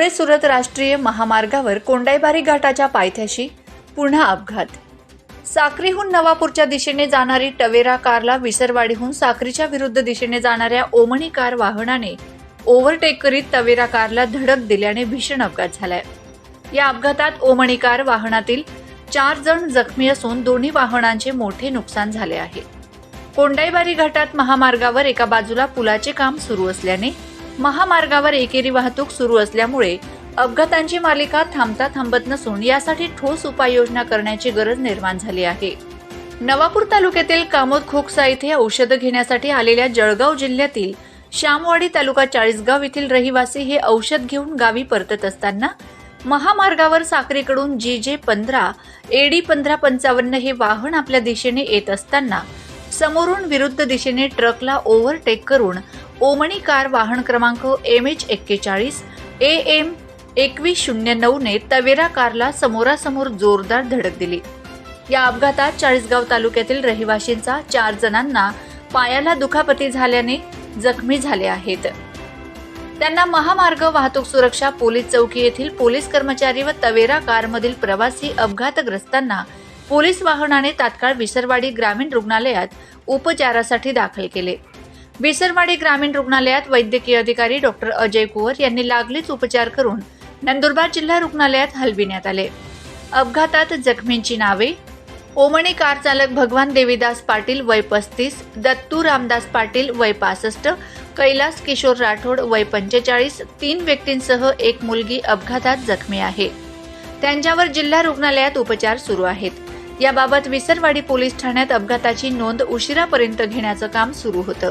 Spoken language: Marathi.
धुळे सुरत राष्ट्रीय महामार्गावर कोंडाईबारी घाटाच्या पायथ्याशी पुन्हा अपघात. साक्रीहून नवापूरच्या दिशेने जाणारी टवेरा कारला विसरवाडीहून साक्रीच्या विरुद्ध दिशेने जाणाऱ्या ओमणी कार वाहनाने ओव्हरटेक करीत तवेरा कारला धडक दिल्याने भीषण अपघात झालाय. या अपघातात ओमणी कार वाहनातील चार जण जखमी असून दोन्ही वाहनांचे मोठे नुकसान झाले आहे. कोंडाईबारी घाटात महामार्गावर एका बाजूला पुलाचे काम सुरू असल्याने महामार्गावर एकेरी वाहतूक सुरू असल्यामुळे अपघातांची मालिका थांबता थांबत नसून यासाठी ठोस उपाययोजना करण्याची गरज निर्माण झाली आहे. नवापूर तालुक्यातील कामोद खोकसा येथे औषधं घेण्यासाठी आलेल्या जळगाव जिल्ह्यातील श्यामवाडी तालुका चाळीसगाव येथील रहिवासी हे औषध घेऊन गावी परतत असताना महामार्गावर साखरेकडून जी जे पंधरा एडी पंधरा पंचावन्न हे वाहन आपल्या दिशेने येत असताना समोरून विरुद्ध दिशेने ट्रकला ओव्हरटेक करून ओमणी कार वाहन क्रमांक एम एच एक्केचाळीस ए एम एकवीस शून्य नऊने तवेरा कारला समोरासमोर जोरदार धडक दिली. या अपघातात चाळीसगाव तालुक्यातील रहिवाशींचा चार जणांना पायाला दुखापती झाल्याने जखमी झाले आहेत. त्यांना महामार्ग वाहतूक सुरक्षा पोलीस चौकी येथील पोलीस कर्मचारी व तवेरा कारमधील प्रवासी अपघातग्रस्तांना पोलीस वाहनाने तात्काळ विसरवाडी ग्रामीण रुग्णालयात उपचारासाठी दाखल केले. विसरवाडी ग्रामीण रुग्णालयात वैद्यकीय अधिकारी डॉक्टर अजय कुवर यांनी लागलीच उपचार करून नंदुरबार जिल्हा रुग्णालयात हलविण्यात आले. अपघातात जखमींची नावे ओमणी कार चालक भगवान देवीदास पाटील वय पस्तीस दत्तू रामदास पाटील वय पासष्ट कैलास किशोर राठोड वय पंचेचाळीस तीन व्यक्तींसह एक मुलगी अपघातात जखमी आहे. त्यांच्यावर जिल्हा रुग्णालयात उपचार सुरू आहेत. याबाबत विसरवाडी पोलीस ठाण्यात अपघाताची नोंद उशिरापर्यंत घेण्याचं काम सुरू होतं.